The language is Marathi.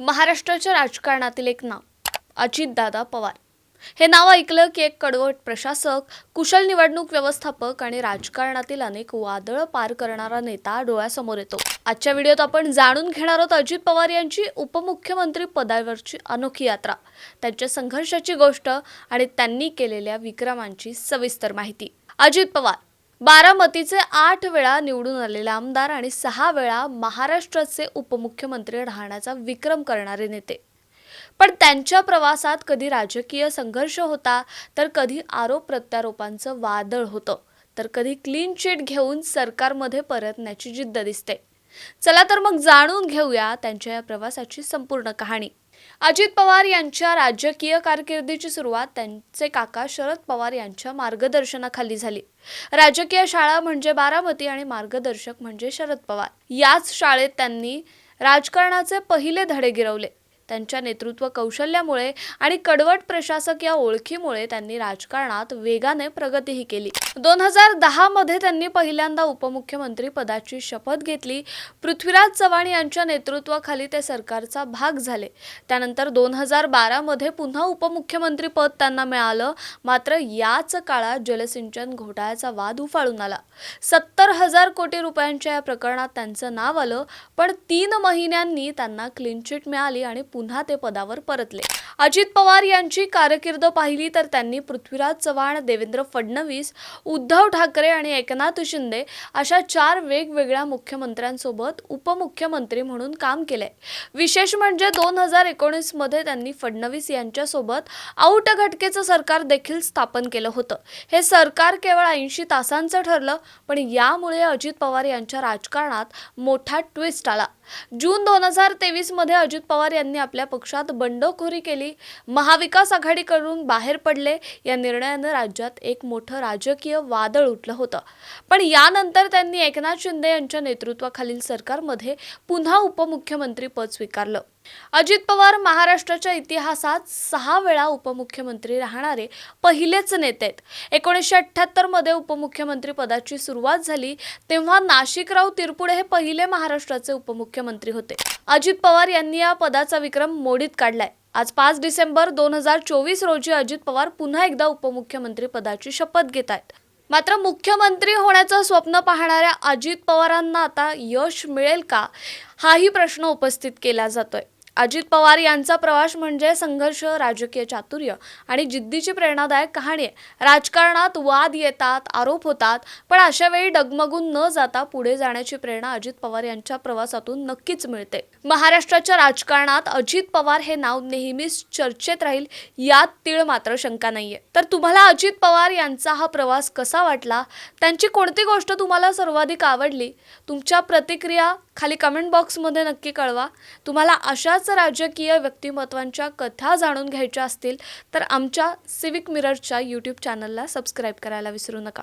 महाराष्ट्राच्या राजकारणातील एक नाव अजितदादा पवार. हे नाव ऐकलं की एक कडवट प्रशासक कुशल निवडणूक व्यवस्थापक आणि राजकारणातील अनेक वादळ पार करणारा नेता डोळ्यासमोर येतो. आजच्या व्हिडिओत आपण जाणून घेणार आहोत अजित पवार यांची उपमुख्यमंत्री पदावरची अनोखी यात्रा. त्यांच्या संघर्षाची गोष्ट आणि त्यांनी केलेल्या विक्रमांची सविस्तर माहिती. अजित पवार बारामतीचे आठ वेळा निवडून आलेले आमदार आणि सहा वेळा महाराष्ट्राचे उपमुख्यमंत्री राहण्याचा विक्रम करणारे नेते. पण त्यांच्या प्रवासात कधी राजकीय संघर्ष होता तर कधी आरोप प्रत्यारोपांचं वादळ होतं तर कधी क्लीन चिट घेऊन सरकारमध्ये परतण्याची जिद्द दिसते. चला तर मग जाणून घेऊया त्यांच्या या प्रवासाची संपूर्ण कहाणी. अजित पवार यांच्या राजकीय कारकिर्दीची सुरुवात त्यांचे काका शरद पवार यांच्या मार्गदर्शनाखाली झाली. राजकीय शाळा म्हणजे बारामती आणि मार्गदर्शक म्हणजे शरद पवार. याच शाळेत त्यांनी राजकारणाचे पहिले धडे गिरवले. त्यांच्या नेतृत्व कौशल्यामुळे आणि कडवट प्रशासक या ओळखीमुळे त्यांनी राजकारणात वेगाने प्रगतीही केली. दोन हजार दहा मध्ये त्यांनी पहिल्यांदा उपमुख्यमंत्री पदाची शपथ घेतली. पृथ्वीराज चव्हाण यांच्या नेतृत्वाखाली ते सरकारचा भाग झाले. त्यानंतर दोन हजार बारामध्ये पुन्हा उपमुख्यमंत्री पद त्यांना मिळालं. मात्र याच काळात जलसिंचन घोटाळ्याचा वाद उफाळून आला. सत्तर हजार कोटी रुपयांच्या या प्रकरणात त्यांचं नाव आलं. पण तीन महिन्यांनी त्यांना क्लीन चिट मिळाली आणि पुन्हा ते पदावर परतले. अजित पवार यांची कारकीर्द पाहिली तर त्यांनी पृथ्वीराज चव्हाण देवेंद्र फडणवीस उद्धव ठाकरे आणि एकनाथ शिंदे अशा चार वेगवेगळ्या मुख्यमंत्र्यांसोबत उपमुख्यमंत्री म्हणून काम केलंय. विशेष म्हणजे दोन हजार एकोणीसमध्ये त्यांनी फडणवीस यांच्यासोबत आऊट घटकेचं सरकार देखील स्थापन केलं होतं. हे सरकार केवळ ऐंशी तासांचं ठरलं पण यामुळे अजित पवार यांच्या राजकारणात मोठा ट्विस्ट आला. जून दोन हजार तेवीसमध्ये अजित पवार यांनी आपल्या पक्षात बंडखोरी केली महाविकास आघाडीकडून बाहेर पडले. या निर्णयानं राज्यात एक मोठं राजकीय वादळ उठलं होतं. पण यानंतर त्यांनी एकनाथ शिंदे यांच्या नेतृत्वाखालील सरकारमध्ये पुन्हा उपमुख्यमंत्री पद स्वीकारलं. अजित पवार महाराष्ट्राच्या इतिहासात सहा वेळा उपमुख्यमंत्री राहणारे पहिलेच नेते आहेत. एकोणीसशे अठ्ठ्याहत्तरमध्ये उपमुख्यमंत्री पदाची सुरुवात झाली तेव्हा नाशिकराव तिरपुडे हे पहिले महाराष्ट्राचे उपमुख्यमंत्री होते. अजित पवार यांनी या पदाचा विक्रम मोडीत काढलाय. आज पाच डिसेंबर दोन हजार चोवीस रोजी अजित पवार पुन्हा एकदा उपमुख्यमंत्री पदाची शपथ घेत आहेत. मात्र मुख्यमंत्री होण्याचं स्वप्न पाहणाऱ्या अजित पवारांना आता यश मिळेल का? हाही प्रश्न उपस्थित केला जातोय. अजित पवार यांचा प्रवास म्हणजे संघर्ष राजकीय चातुर्य आणि जिद्दीची प्रेरणादायक कहाणी आहे. राजकारणात वाद येतात आरोप होतात पण अशा वेळी डगमगून न जाता पुढे जाण्याची प्रेरणा अजित पवार यांच्या प्रवासातून नक्कीच मिळते. महाराष्ट्राच्या राजकारणात अजित पवार हे नाव नेहमीच चर्चेत राहील यात तीळ मात्र शंका नाहीये. तर तुम्हाला अजित पवार यांचा हा प्रवास कसा वाटला? त्यांची कोणती गोष्ट तुम्हाला सर्वाधिक आवडली? तुमच्या प्रतिक्रिया खाली कमेंट बॉक्समध्ये नक्की कळवा. तुम्हाला अशाच राजकीय व्यक्तिमत्वांच्या कथा जाणून घ्यायच्या असतील तर आमच्या सिविक मिररच्या यूट्यूब चॅनलला सबस्क्राईब करायला विसरू नका.